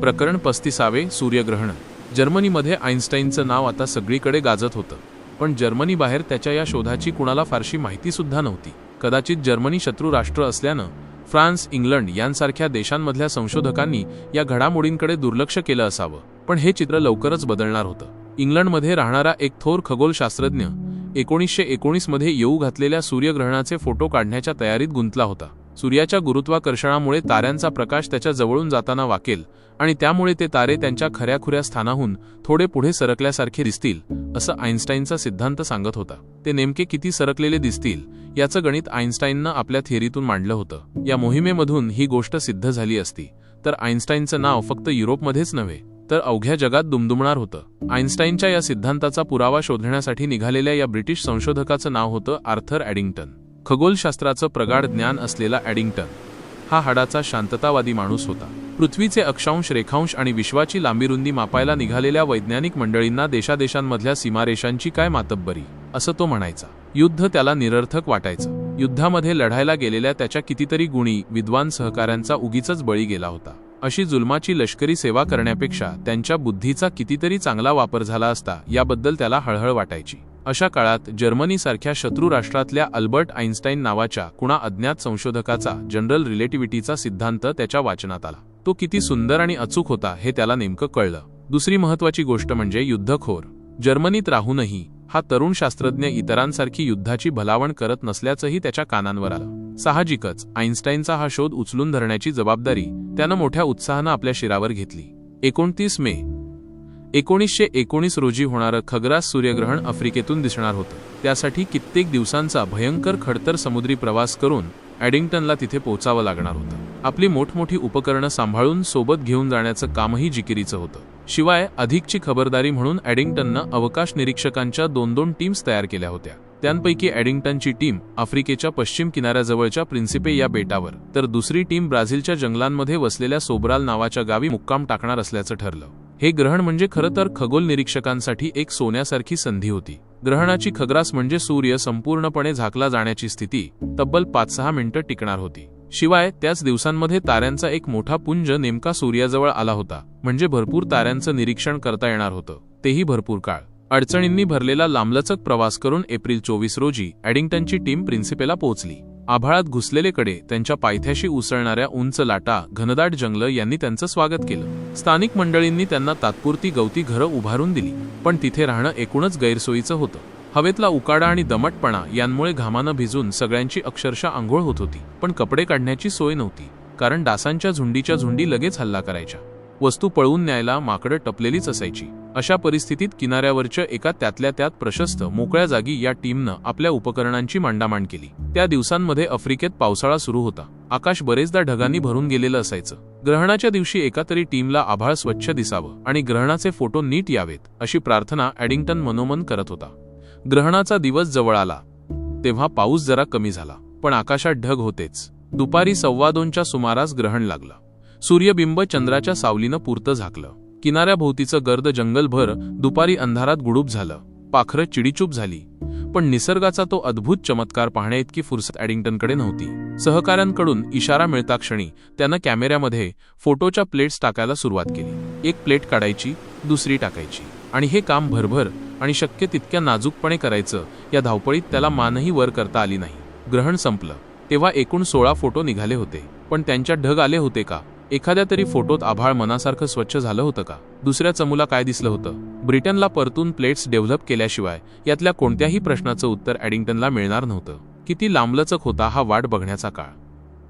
प्रकरण पस्तीसावे सूर्यग्रहण. जर्मनीमध्ये आईन्स्टाईनचं नाव आता सगळीकडे गाजत होतं. पण जर्मनीबाहेर त्याच्या या शोधाची कुणाला फारशी माहितीसुद्धा नव्हती. कदाचित जर्मनी शत्रू राष्ट्र असल्यानं फ्रान्स इंग्लंड यांसारख्या देशांमधल्या संशोधकांनी या घडामोडींकडे दुर्लक्ष केलं असावं. पण हे चित्र लवकरच बदलणार होतं. इंग्लंडमध्ये राहणारा एक थोर खगोलशास्त्रज्ञ एकोणीसशे एकोणीसमध्ये येऊ घातलेल्या सूर्यग्रहणाचे फोटो काढण्याच्या तयारीत गुंतला होता. सूर्याच्या गुरुत्वाकर्षणामुळे ताऱ्यांचा प्रकाश त्याच्या जवळून जाताना वाकेल आणि त्यामुळे ते तारे त्यांच्या खऱ्याखुऱ्या स्थानाहून थोडे पुढे सरकल्यासारखे दिसतील असं आईन्स्टाईनचा सिद्धांत सांगत होता. ते नेमके किती सरकलेले दिसतील याचं गणित आईन्स्टाईननं आपल्या थिअरीतून मांडलं होतं. या मोहिमेमधून ही गोष्ट सिद्ध झाली असती. तर आईन्स्टाईनचं नाव फक्त युरोपमध्येच नव्हे तर अवघ्या जगात दुमदुमणार होतं. आईन्स्टाईनच्या या सिद्धांताचा पुरावा शोधण्यासाठी निघालेल्या या ब्रिटिश संशोधकाचं नाव होतं आर्थर ॲडिंग्टन. खगोलशास्त्राचं प्रगाढ ज्ञान असलेला ॲडिंग्टन हा हाडाचा शांततावादी माणूस होता. पृथ्वीचे अक्षांश रेखांश आणि विश्वाची लांबीरुंदी मापायला निघालेल्या वैज्ञानिक मंडळींना देशादेशांमधल्या सीमारेषांची काय मातब्बरी असं तो म्हणायचा. युद्ध त्याला निरर्थक वाटायचं. युद्धामध्ये लढायला गेलेल्या त्याच्या कितीतरी गुणी विद्वान सहकाऱ्यांचा उगीच बळी गेला होता. अशी जुलमाची लष्करी सेवा करण्यापेक्षा त्यांच्या बुद्धीचा कितीतरी चांगला वापर झाला असता याबद्दल त्याला हळहळ वाटायची. अशा काळात जर्मनीसारख्या शत्रू राष्ट्रातल्या अल्बर्ट आईन्स्टाईन नावाच्या कुणा अज्ञात संशोधकाचा जनरल रिलेटिव्हिटीचा सिद्धांत त्याच्या वाचनात आला. तो किती सुंदर आणि अचूक होता हे त्याला नेमकं कळलं. दुसरी महत्वाची गोष्ट म्हणजे युद्धखोर. जर्मनीत राहूनही हा तरुण शास्त्रज्ञ इतरांसारखी युद्धाची भलावण करत नसल्याचंही त्याच्या कानांवर आलं. साहजिकच आईन्स्टाईनचा हा शोध उचलून धरण्याची जबाबदारी त्यानं मोठ्या उत्साहानं आपल्या शिरावर घेतली. एकोणतीस मे एकोणीसशे एकोणीस रोजी होणारं खग्रास सूर्यग्रहण आफ्रिकेतून दिसणार होतं. त्यासाठी कित्येक दिवसांचा भयंकर खडतर समुद्री प्रवास करून ॲडिंग्टनला तिथे पोहोचावं लागणार होतं. आपली मोठमोठी उपकरणं सांभाळून सोबत घेऊन जाण्याचं कामही जिकिरीचं होतं. शिवाय अधिकची खबरदारी म्हणून ॲडिंग्टननं अवकाश निरीक्षकांच्या दोन दोन टीम्स तयार केल्या होत्या. त्यांपैकी ॲडिंग्टनची टीम आफ्रिकेच्या पश्चिम किनाऱ्याजवळच्या प्रिन्सिपे या बेटावर तर दुसरी टीम ब्राझीलच्या जंगलांमध्ये वसलेल्या सोबराल नावाच्या गावी मुक्काम टाकणार असल्याचं ठरलं. हे ग्रहण म्हणजे खरं तर खगोल निरीक्षकांसाठी एक सोन्यासारखी संधी होती. ग्रहणाची खग्रास म्हणजे सूर्य संपूर्णपणे झाकला जाण्याची स्थिती तब्बल पाच सहा मिनिटं टिकणार होती. शिवाय त्याच दिवसांमध्ये ताऱ्यांचा एक मोठा पुंज नेमका सूर्याजवळ आला होता म्हणजे भरपूर ताऱ्यांचं निरीक्षण करता येणार होतं. तेही भरपूर काळ. अडचणींनी भरलेला लांबलचक प्रवास करून एप्रिल चोवीस रोजी ॲडिंग्टनची टीम प्रिन्सिपेला पोहोचली. आभाळात घुसलेले कडे त्यांच्या पायथ्याशी उसळणाऱ्या उंच लाटा घनदाट जंगल यांनी त्यांचं स्वागत केलं. स्थानिक मंडळींनी त्यांना तात्पुरती गवती घरं उभारून दिली पण तिथे राहणं एकूणच गैरसोयीचं होतं. हवेतला उकाडा आणि दमटपणा यांमुळे घामानं भिजून सगळ्यांची अक्षरशः आंघोळ होत होती पण कपडे काढण्याची सोय नव्हती कारण डासांच्या झुंडीच्या झुंडी लगेच हल्ला करायच्या. वस्तू पळवून न्यायला माकडं टपलेलीच असायची. अशा परिस्थितीत किनाऱ्यावरच्या एका त्यातल्या त्यात प्रशस्त मोकळ्या जागी या टीमनं आपल्या उपकरणांची मांडामांड केली. त्या दिवसांमध्ये आफ्रिकेत पावसाळा सुरू होता. आकाश बरेचदा ढगांनी भरून गेलेलं असायचं. ग्रहणाच्या दिवशी एका तरी टीमला आभाळ स्वच्छ दिसावं आणि ग्रहणाचे फोटो नीट यावेत अशी प्रार्थना ॲडिंग्टन मनोमन करत होता. ग्रहणाचा दिवस जवळ आला. तेव्हा पाऊस जरा कमी झाला पण आकाशात ढग होतेच. दुपारी सव्वा दोनच्या सुमारास ग्रहण लागलं. सूर्यबिंब चंद्राच्या सावलीनं पुरतं झाकलं. किनाऱ्याभोवतीचं गर्द जंगलभर दुपारी अंधारात गुडूप झालं. पाखरं चिडीचूप झाली. पण निसर्गाचा तो अद्भुत चमत्कार पाहण्याइतकी फुरसत ॲडिंग्टनकडे नव्हती. सहकाऱ्यांकडून इशारा मिळता क्षणी त्यानं कॅमेऱ्यामध्ये फोटोच्या प्लेट्स टाकायला सुरुवात केली. एक प्लेट काढायची दुसरी टाकायची. आणि हे काम भरभर आणि शक्य तितक्या नाजूकपणे करायचं या धावपळीत त्याला मानही वर करता आली नाही. ग्रहण संपलं. तेव्हा एकूण सोळा फोटो निघाले होते. पण त्यांच्या ढग आले होते का? एखाद्या तरी फोटोत आभाळ मनासारखं स्वच्छ झालं होतं का? दुसऱ्या चमूला काय दिसलं होतं? ब्रिटनला परतून प्लेट्स डेव्हलप केल्याशिवाय यातल्या कोणत्याही प्रश्नाचं उत्तर ॲडिंग्टनला मिळणार नव्हतं. किती लांबलचक होता हा वाट बघण्याचा काळ.